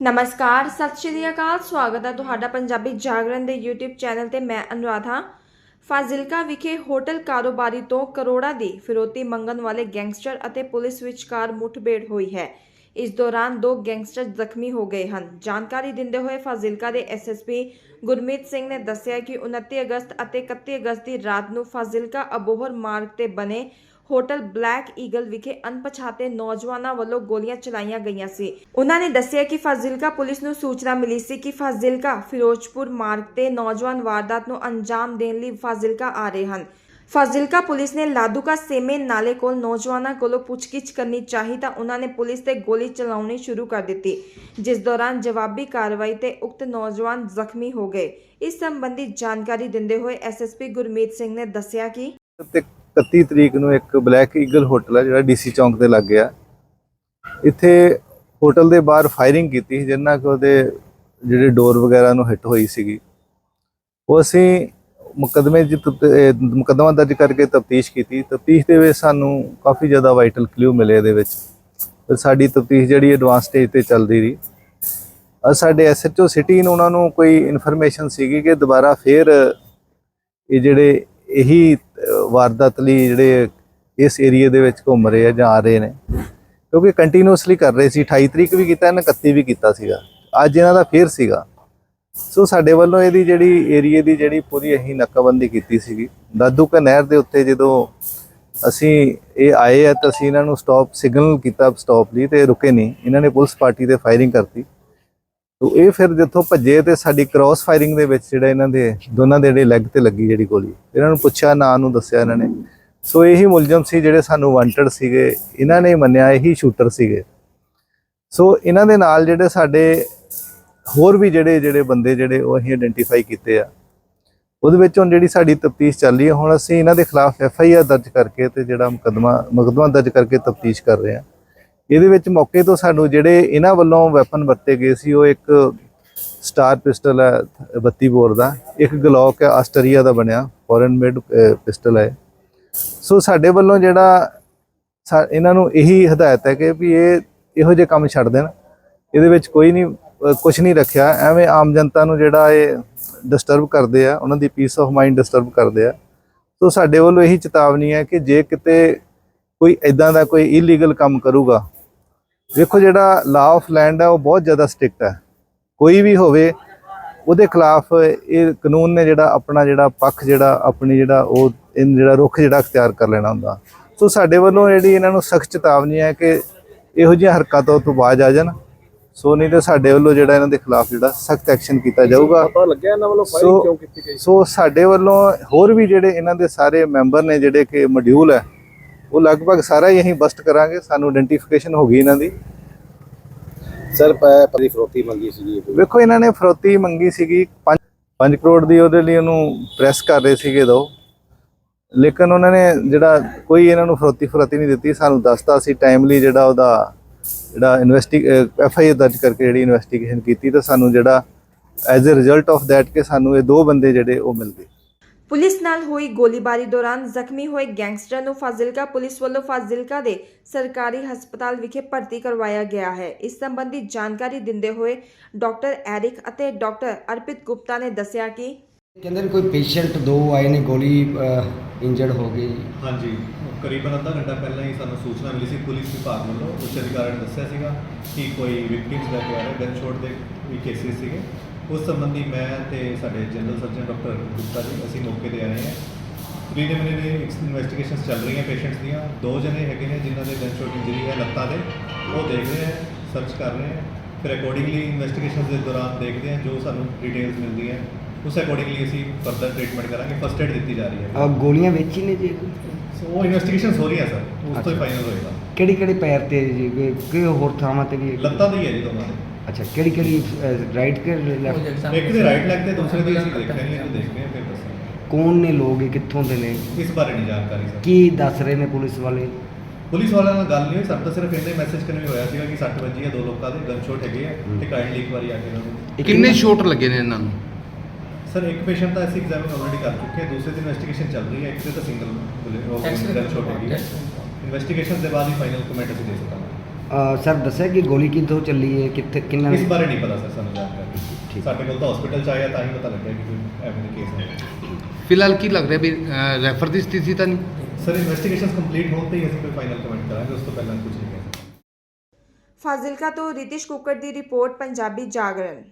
ਨਮਸਕਾਰ, ਸਤਿ ਸ਼੍ਰੀ ਅਕਾਲ, ਸਵਾਗਤ ਹੈ ਤੁਹਾਡਾ ਪੰਜਾਬੀ ਜਾਗਰਣ ਦੇ YouTube ਚੈਨਲ ਤੇ ਮੈਂ ਅਨੁਰਾਧਾ। ਫਾਜ਼ਿਲਕਾ ਵਿਖੇ ਹੋਟਲ ਕਾਰੋਬਾਰੀ ਤੋਂ ਕਰੋੜਾਂ ਦੀ ਫਿਰੋਤੀ ਮੰਗਣ ਵਾਲੇ ਗੈਂਗਸਟਰ ਅਤੇ ਪੁਲਿਸ ਵਿਚਕਾਰ ਮੁੱਠਭੇੜ ਹੋਈ ਹੈ। ਇਸ ਦੌਰਾਨ ਦੋ ਗੈਂਗਸਟਰ ਜ਼ਖਮੀ ਹੋ ਗਏ ਹਨ। ਜਾਣਕਾਰੀ ਦਿੰਦੇ ਹੋਏ ਫਾਜ਼ਿਲਕਾ ਦੇ ਐਸਐਸਪੀ ਗੁਰਮੀਤ ਸਿੰਘ ਨੇ ਦੱਸਿਆ ਕਿ 29 ਅਗਸਤ ਅਤੇ 31 ਅਗਸਤ ਦੀ ਰਾਤ ਨੂੰ ਫਾਜ਼ਿਲਕਾ ਅਬੋਹਰ ਮਾਰਗ ਤੇ ਬਣੇ ਹੋਟਲ ਬਲੈਕ ਈਗਲ ਵਿਖੇ ਅਣਪਛਾਤੇ ਨੌਜਵਾਨਾਂ ਵੱਲੋਂ ਗੋਲੀਆਂ ਚਲਾਈਆਂ ਗਈਆਂ ਸੀ। ਉਹਨਾਂ ਨੇ ਦੱਸਿਆ ਕਿ ਫਾਜ਼ਿਲਕਾ ਪੁਲਿਸ ਨੂੰ ਸੂਚਨਾ ਮਿਲੀ ਸੀ ਕਿ ਫਾਜ਼ਿਲਕਾ, ਫਿਰੋਜ਼ਪੁਰ ਮਾਰਗ ਤੇ ਨੌਜਵਾਨ ਵਾਰਦਾਤ ਨੂੰ ਅੰਜਾਮ ਦੇਣ ਲਈ ਫਾਜ਼ਿਲਕਾ ਆ ਰਹੇ ਹਨ। ਫਾਜ਼ਿਲਕਾ ਪੁਲਿਸ ਨੇ ਲਾਦੂਕਾ ਸੇਮੇ ਨਾਲੇ ਕੋਲ ਨੌਜਵਾਨਾਂ ਕੋਲੋਂ ਪੁੱਛਗਿੱਛ ਕਰਨੀ ਚਾਹੀ ਤਾਂ ਉਹਨਾਂ ਨੇ ਪੁਲਿਸ ਤੇ ਗੋਲੀ ਚਲਾਉਣੀ ਸ਼ੁਰੂ ਕਰ ਦਿੱਤੀ, ਜਿਸ ਦੌਰਾਨ ਜਵਾਬੀ ਕਾਰਵਾਈ ਤੇ ਉਕਤ ਨੌਜਵਾਨ ਜ਼ਖਮੀ ਹੋ ਗਏ। ਇਸ ਸੰਬੰਧੀ ਜਾਣਕਾਰੀ ਦਿੰਦੇ ਹੋਏ ਐਸਐਸਪੀ ਗੁਰਮੀਤ ਸਿੰਘ ਨੇ ਦੱਸਿਆ ਕਿ ਤੇ 31 ਤਰੀਕ ਨੂੰ ਇੱਕ ਬਲੈਕ ਈਗਲ ਹੋਟਲ ਹੈ ਜਿਹੜਾ ਡੀਸੀ ਚੌਂਕ ਦੇ ਲੱਗ ਗਿਆ ਇੱਥੇ ਹੋਟਲ ਦੇ ਬਾਹਰ ਫਾਇਰਿੰਗ ਕੀਤੀ ਸੀ, ਜਿੰਨਾ ਕਿ ਉਹਦੇ ਜਿਹੜੇ ਡੋਰ ਵਗੈਰਾ ਨੂੰ ਹਿੱਟ ਹੋਈ ਸੀਗੀ। ਉਹ ਅਸੀਂ ਮੁਕਦਮੇ ਜਿ ਮੁਕਦਮਾ ਦਰਜ ਕਰਕੇ ਤਫਤੀਸ਼ ਕੀਤੀ। ਤਫਤੀਸ਼ ਦੇ ਵਿੱਚ ਸਾਨੂੰ ਕਾਫੀ ਜ਼ਿਆਦਾ ਵਾਈਟਲ ਕਲੂ ਮਿਲੇ ਇਹਦੇ ਵਿੱਚ। ਤੇ ਸਾਡੀ ਤਫਤੀਸ਼ ਜਿਹੜੀ ਐਡਵਾਂਸ ਸਟੇਜ ਤੇ ਚੱਲਦੀ ਰਹੀ। ਅ ਸਾਡੇ ਐਸਐਚਓ ਸਿਟੀ ਨੂੰ ਉਹਨਾਂ ਨੂੰ ਕੋਈ ਇਨਫੋਰਮੇਸ਼ਨ ਸੀਗੀ ਕਿ ਦੁਬਾਰਾ ਫੇਰ ਇਹ ਜਿਹੜੇ ਇਹੀ ਵਾਰਦਾਤ ਲਈ ਜਿਹੜੇ ਇਸ ਏਰੀਆ ਦੇ ਵਿੱਚ ਘੁੰਮ ਰਹੇ ਆ ਜਾਂ ਆ ਰਹੇ ਨੇ। ਕਿਉਂਕਿ ਕੰਟੀਨਿਊਸਲੀ ਕਰ ਰਹੇ ਸੀ। 28 ਤਰੀਕ ਵੀ ਕੀਤਾ ਇਹਨਾਂ 31 ਵੀ ਕੀਤਾ ਸੀਗਾ। ਅੱਜ ਇਹਨਾਂ ਦਾ ਫੇਰ ਸੀਗਾ। ਸੋ ਸਾਡੇ ਵੱਲੋਂ ਇਹਦੀ ਜਿਹੜੀ ਏਰੀਆ ਦੀ ਜਿਹੜੀ ਪੂਰੀ ਅਸੀਂ ਨੱਕਾਬੰਦੀ ਕੀਤੀ ਸੀਗੀ। ਦਾਦੂਕਾ ਨਹਿਰ ਦੇ ਉੱਤੇ ਜਦੋਂ ਅਸੀਂ ਇਹ ਆਏ ਆ, ਤਾਂ ਅਸੀਂ ਇਹਨਾਂ ਨੂੰ ਸਟਾਪ ਸਿਗਨਲ ਕੀਤਾ ਸਟਾਪ ਲਈ ਤੇ ਰੁਕੇ ਨਹੀਂ। ਇਹਨਾਂ ਨੇ ਪੁਲਿਸ ਪਾਰਟੀ ਤੇ ਫਾਇਰਿੰਗ ਕਰਤੀ। ਤੋ ਇਹ ਫਿਰ ਜਿੱਥੋਂ ਭੱਜੇ ਤੇ ਸਾਡੀ ਕ੍ਰਾਸ ਫਾਇਰਿੰਗ ਦੇ ਵਿੱਚ ਜਿਹੜਾ ਇਹਨਾਂ ਦੇ, ਦੋਨਾਂ ਦੇ ਜਿਹੜੇ ਲੈਗ ਤੇ ਲੱਗੀ ਜਿਹੜੀ ਗੋਲੀ। ਇਹਨਾਂ ਨੂੰ ਪੁੱਛਿਆ, ਨਾਂ ਨੂੰ ਦੱਸਿਆ ਇਹਨਾਂ ਨੇ। ਸੋ ਇਹੀ ਮੁਲਜ਼ਮ ਸੀ ਜਿਹੜੇ ਸਾਨੂੰ ਵਾਂਟਡ ਸੀਗੇ। ਇਹਨਾਂ ਨੇ ਮੰਨਿਆ ਇਹੀ ਸ਼ੂਟਰ ਸੀਗੇ। ਸੋ ਇਹਨਾਂ ਦੇ ਨਾਲ ਜਿਹੜੇ ਸਾਡੇ ਹੋਰ ਵੀ ਜਿਹੜੇ ਜਿਹੜੇ ਬੰਦੇ ਜਿਹੜੇ ਉਹ ਅਸੀਂ ਆਇਡੈਂਟੀਫਾਈ ਕੀਤੇ ਆ। ਉਹਦੇ ਵਿੱਚ ਹੁਣ ਜਿਹੜੀ ਸਾਡੀ ਤਫਤੀਸ਼ ਚੱਲ ਰਹੀ ਹੈ, ਹੁਣ ਅਸੀਂ ਇਹਨਾਂ ਦੇ ਖਿਲਾਫ ਐਫ ਆਈ ਆਰ ਦਰਜ ਕਰਕੇ ਤੇ ਜਿਹੜਾ ਮੁਕਦਮਾ ਮੁਕਦਮਾ ਦਰਜ ਕਰਕੇ ਤਫਤੀਸ਼ ਕਰ ਰਹੇ ਹਾਂ। ਇਹਦੇ ਵਿੱਚ ਮੌਕੇ ਤੋਂ ਸਾਨੂੰ ਜਿਹੜੇ ਇਹਨਾਂ ਵੱਲੋਂ ਵੈਪਨ ਵਰਤੇ ਗਏ ਸੀ, ਉਹ ਇੱਕ ਸਟਾਰ ਪਿਸਟਲ ਹੈ 32 ਬੋਰ ਦਾ, ਇੱਕ ਗਲੌਕ ਹੈ ਆਸਟਰੀਆ ਦਾ ਬਣਿਆ ਫੋਰਨ ਮੇਡ ਪਿਸਟਲ ਹੈ ਸੋ ਸਾਡੇ ਵੱਲੋਂ ਜਿਹੜਾ ਸਾ- ਇਹਨਾਂ ਨੂੰ ਇਹੀ ਹਦਾਇਤ ਹੈ ਕਿ ਵੀ ਇਹ ਇਹੋ ਜਿਹੇ ਕੰਮ ਛੱਡ ਦੇਣ। ਇਹਦੇ ਵਿੱਚ ਕੋਈ ਨਹੀਂ ਕੁਝ ਨਹੀਂ ਰੱਖਿਆ। ਐਵੇਂ ਆਮ ਜਨਤਾ ਨੂੰ ਜਿਹੜਾ ਇਹ ਡਿਸਟਰਬ ਕਰਦੇ ਆ, ਉਹਨਾਂ ਦੀ ਪੀਸ ਆਫ ਮਾਈਂਡ ਡਿਸਟਰਬ ਕਰਦੇ ਆ। ਸੋ ਸਾਡੇ ਵੱਲੋਂ ਇਹੀ ਚੇਤਾਵਨੀ ਹੈ ਕਿ ਜੇ ਕਿਤੇ ਕੋਈ ਇਦਾਂ ਦਾ ਕੋਈ ਇਲੀਗਲ ਕੰਮ ਕਰੂਗਾ ਵੇਖੋ ਜਿਹੜਾ ਲਾ ਆਫ ਲੈਂਡ ਹੈ ਉਹ ਬਹੁਤ ਜ਼ਿਆਦਾ ਸਟ੍ਰਿਕਟ ਹੈ ਕੋਈ ਵੀ ਹੋਵੇ ਉਹਦੇ ਖਿਲਾਫ ਇਹ ਕਾਨੂੰਨ ਨੇ ਜਿਹੜਾ ਆਪਣਾ ਜਿਹੜਾ ਪੱਖ ਜਿਹੜਾ ਆਪਣੀ ਜਿਹੜਾ ਉਹ ਇਹ ਜਿਹੜਾ ਰੁਖ ਜਿਹੜਾ ਅਖਤਿਆਰ ਕਰ ਲੈਣਾ ਹੁੰਦਾ। ਸੋ ਸਾਡੇ ਵੱਲੋਂ ਜਿਹੜੀ ਇਹਨਾਂ ਨੂੰ ਸਖਤ ਚੇਤਾਵਨੀ ਹੈ ਕਿ ਇਹੋ ਜਿਹੀਆਂ ਹਰਕਤਾਂ ਤੋਂ ਬਾਜ ਆ ਜਾਣ। ਸੋ ਨਹੀਂ ਤੇ ਸਾਡੇ ਵੱਲੋਂ ਜਿਹੜਾ ਇਹਨਾਂ ਦੇ ਖਿਲਾਫ ਜਿਹੜਾ ਸਖਤ ਐਕਸ਼ਨ ਕੀਤਾ ਜਾਊਗਾ। ਪਤਾ ਲੱਗਿਆ ਇਹਨਾਂ ਵੱਲੋਂ ਫਾਇਰਿੰਗ ਕਿਉਂ ਕੀਤੀ ਗਈ? ਸੋ ਸਾਡੇ ਵੱਲੋਂ ਹੋਰ ਵੀ ਜਿਹੜੇ ਇਹਨਾਂ ਦੇ ਸਾਰੇ ਮੈਂਬਰ ਨੇ ਜਿਹੜੇ ਕਿ ਮੋਡਿਊਲ ਹੈ ਉਹ ਲਗਭਗ ਸਾਰਾ ਹੀ ਅਸੀਂ ਬਸਟ ਕਰਾਂਗੇ ਸਾਨੂੰ ਆਇਡੈਂਟੀਫਿਕੇਸ਼ਨ ਹੋ ਗਈ ਇਹਨਾਂ ਦੀ। ਸਰ ਪਰੀ ਫਰੋਤੀ ਮੰਗੀ ਸੀ ਵੇਖੋ ਇਹਨਾਂ ਨੇ ਫਰੋਤੀ ਮੰਗੀ ਸੀਗੀ 5 ਕਰੋੜ ਦੀ ਉਹਦੇ ਲਈ ਉਹਨੂੰ ਪ੍ਰੈਸ ਕਰ ਰਹੇ ਸੀਗੇ ਦੋ। ਲੇਕਿਨ ਉਹਨਾਂ ਨੇ ਜਿਹੜਾ ਕੋਈ ਇਹਨਾਂ ਨੂੰ ਫਰੋਤੀ ਫਰੋਤੀ ਨਹੀਂ ਦਿੱਤੀ ਸਾਨੂੰ ਦੱਸਤਾ ਸੀ ਟਾਈਮਲੀ ਜਿਹੜਾ ਉਹਦਾ ਜਿਹੜਾ ਇਨਵੈਸਟੀ ਐਫ ਆਈ ਆਰ ਦਰਜ ਕਰਕੇ ਜਿਹੜੀ ਇਨਵੈਸਟੀਗੇਸ਼ਨ ਕੀਤੀ ਤਾਂ ਸਾਨੂੰ ਜਿਹੜਾ as a result of that ਕਿ ਸਾਨੂੰ ਇਹ ਦੋ ਬੰਦੇ ਜਿਹੜੇ ਉਹ ਮਿਲ ਗਏ। ਪੁਲਿਸ ਨਾਲ ਹੋਈ ਗੋਲੀਬਾਰੀ ਦੌਰਾਨ ਜ਼ਖਮੀ ਹੋਏ ਗੈਂਗਸਟਰ ਨੂੰ ਫਾਜ਼ਿਲਕਾ ਪੁਲਿਸ ਵੱਲੋਂ ਫਾਜ਼ਿਲਕਾ ਦੇ ਸਰਕਾਰੀ ਹਸਪਤਾਲ ਵਿਖੇ ਭਰਤੀ ਕਰਵਾਇਆ ਗਿਆ ਹੈ। ਇਸ ਸੰਬੰਧੀ ਜਾਣਕਾਰੀ ਦਿੰਦੇ ਹੋਏ ਡਾਕਟਰ ਐਰਿਕ ਅਤੇ ਡਾਕਟਰ ਅਰਪਿਤ ਗੁਪਤਾ ਨੇ ਦੱਸਿਆ ਕਿ ਕਹਿੰਦੇ ਵੀ ਕੋਈ ਪੇਸ਼ੈਂਟ ਦੋ ਆਏ ਨੇ ਗੋਲੀ ਇੰਜਰਡ ਹੋ ਗਈ। ਹਾਂਜੀ ਕਰੀਬਨ ਅੱਧਾ ਘੰਟਾ ਪਹਿਲਾਂ ਹੀ ਸਾਨੂੰ ਸੂਚਨਾ ਮਿਲੀ ਸੀ ਪੁਲਿਸ ਵਿਭਾਗ ਵੱਲੋਂ। ਉੱਚ ਅਧਿਕਾਰੀ ਨੇ ਦੱਸਿਆ ਸੀਗਾ ਕਿ ਕੋਈ ਵਿਕਟਿਮਸ ਲੈ ਕੇ ਆ ਰਹੇ ਸ਼ੋਟ ਦੇ ਵੀ ਕੇਸਿਸ ਸੀਗੇ। ਉਸ ਸੰਬੰਧੀ ਮੈਂ ਤੇ ਸਾਡੇ general surgeon doctor Gupta ji ਅਸੀਂ ਮੌਕੇ ਤੇ ਆਏ ਹਾਂ। ਪ੍ਰੀਲਿਮਿਨਰੀ ਇਨਵੈਸਟੀਗੇਸ਼ਨਸ ਚੱਲ ਰਹੀਆਂ ਪੇਸ਼ੈਂਟਸ ਦੀਆਂ। ਦੋ ਜਣੇ ਹੈਗੇ ਨੇ ਜਿਨ੍ਹਾਂ ਦੇ ਗਨ ਸ਼ੋਟ ਇੰਜਰੀ ਹੈ ਲੱਤਾਂ ਦੇ। ਉਹ ਦੇਖ ਰਹੇ ਹੈ ਸਰਚ ਕਰ ਰਹੇ ਹੈ। ਫਿਰ ਅਕੋਰਡਿੰਗਲੀ ਇਨਵੈਸਟੀਗੇਸ਼ਨਸ ਦੇ ਦੌਰਾਨ ਦੇਖਦੇ ਹਾਂ ਜੋ ਸਾਨੂੰ ਡਿਟੇਲਸ ਮਿਲਦੀਆਂ ਉਸ ਅਕੋਰਡਿੰਗਲੀ ਅਸੀਂ ਫਰਦਰ ਟ੍ਰੀਟਮੈਂਟ ਕਰਾਂਗੇ। ਫਸਟ ਏਡ ਦਿੱਤੀ ਜਾ ਰਹੀ ਹੈ। ਗੋਲੀਆਂ ਵਿੱਚ ਹੀ ਨੇ ਜੀ? ਸੋ ਉਹ ਇਨਵੈਸਟੀਗੇਸ਼ਨਸ ਹੋ ਰਹੀਆਂ ਸਰ ਉਸ ਤੋਂ ਹੀ। ਫਾਈਨਲ ਹੋਏਗਾ। ਕਿਹੜੀ ਕਿਹੜੀ ਪੈਰ ਤੇ ਜੀ? ਕਿ- ਕਿ ਹੋਰ ਥਾਵਾਂ ਤੇ ਵੀ ਲੱਤਾਂ ਦੀ ਹੈ ਜੀ ਦੋਨਾਂ ਦੇ। ਅੱਛਾ ਕਿਹੜੀ ਕਿਹੜੀ ਰਾਈਟ ਕੇ ਲੈਫਟ ਇੱਕ ਦੇ ਰਾਈਟ ਲੈਗ ਤੇ ਦੂਸਰੇ ਦੀ ਅਸੀਂ ਦੇਖਿਆ ਨਹੀਂ ਇਹਨੂੰ ਦੇਖਦੇ ਹਾਂ ਫਿਰ ਦੱਸਾਂਗੇ ਕੌਣ ਨੇ ਲੋਕ ਇਹ ਕਿੱਥੋਂ ਦੇ ਨੇ? ਇਸ ਬਾਰੇ ਨਹੀਂ ਜਾਣਕਾਰੀ ਸਰ। ਕੀ ਦੱਸ ਰਹੇ ਨੇ ਪੁਲਿਸ ਵਾਲੇ? ਪੁਲਿਸ ਵਾਲਿਆਂ ਨਾਲ ਗੱਲ ਨਹੀਂ ਹੋਈ ਸਾਨੂੰ ਤਾਂ ਸਿਰਫ ਇੰਨੇ ਮੈਸੇਜ ਕਰਨੇ ਹੋਇਆ ਸੀਗਾ ਕਿ 60 ਵਜੇ ਹੈ ਦੋ ਲੋਕਾਂ ਦੇ ਗਨ ਸ਼ੋਟ ਹੈਗੇ ਆ ਤੇ ਕਾਈਂਡਲੀ ਇੱਕ ਵਾਰੀ ਆ ਕੇ ਇਹਨਾਂ ਨੂੰ। ਇਹ ਕਿੰਨੇ ਸ਼ੋਟ ਲੱਗੇ ਨੇ ਇਹਨਾਂ ਨੂੰ? ਸਰ ਇੱਕ ਪੇਸ਼ੈਂਟ ਤਾਂ ਅਸੀਂ ਐਗਜ਼ਾਮਿਨ ਆਲਰੇਡੀ ਕਰ ਚੁੱਕੇ ਹਾਂ ਦੂਸਰੇ ਦੀ ਇਨਵੈਸਟੀਗੇਸ਼ਨ ਚੱਲ ਰਹੀ ਹੈ ਇੱਕ ਤੇ ਤਾਂ ਸਿੰਗਲ ਗਨ ਸ਼ੋਟ ਹੈਗੀ ਹੈ। ਇਨਵੈਸਟੀਗੇਸ਼ਨ ਦੇ ਬਾਅਦ ਹੀ ਫਾਈਨਲ ਕਮੈਂਟ ਅਸੀਂ ਦੇ ਸਕਾਂਗੇ ਸਰ ਦੱਸਿਆ ਕਿ ਗੋਲੀ ਕਿੱਥੋਂ ਚੱਲੀ ਹੈ? ਕਿੱਥੇ ਕਿੰਨਾ ਇਸ ਬਾਰੇ ਨਹੀਂ ਪਤਾ ਸਰ ਸਾਨੂੰ ਜਾਣਕਾਰੀ ਸਾਡੇ ਕੋਲ ਤਾਂ ਹਸਪੀਟਲ ਚ ਆਇਆ ਤਾਂ ਹੀ ਪਤਾ ਲੱਗਿਆ ਕਿ ਕੋਈ ਐਵੇਂ ਦਾ ਕੇਸ ਹੈ ਫਿਲਹਾਲ ਕੀ ਲੱਗ ਰਿਹਾ ਵੀ ਰੈਫਰ ਦੀ ਸਥਿਤੀ ਤਾਂ ਨਹੀਂ? ਸਰ ਇਨਵੈਸਟੀਗੇਸ਼ਨ ਕੰਪਲੀਟ ਹੋਣ ਤੇ ਹੀ ਅਸੀਂ ਕੋਈ ਫਾਈਨਲ ਕਮੈਂਟ ਕਰਾਂਗੇ ਉਸ ਤੋਂ ਪਹਿਲਾਂ ਕੁਝ ਨਹੀਂ ਸਕਦੇ ਫਾਜ਼ਿਲਕਾ ਤੋਂ ਰਿਤਿਸ਼ ਕੁੱਕਰ ਦੀ ਰਿਪੋਰਟ ਪੰਜਾਬੀ ਜਾਗਰਣ।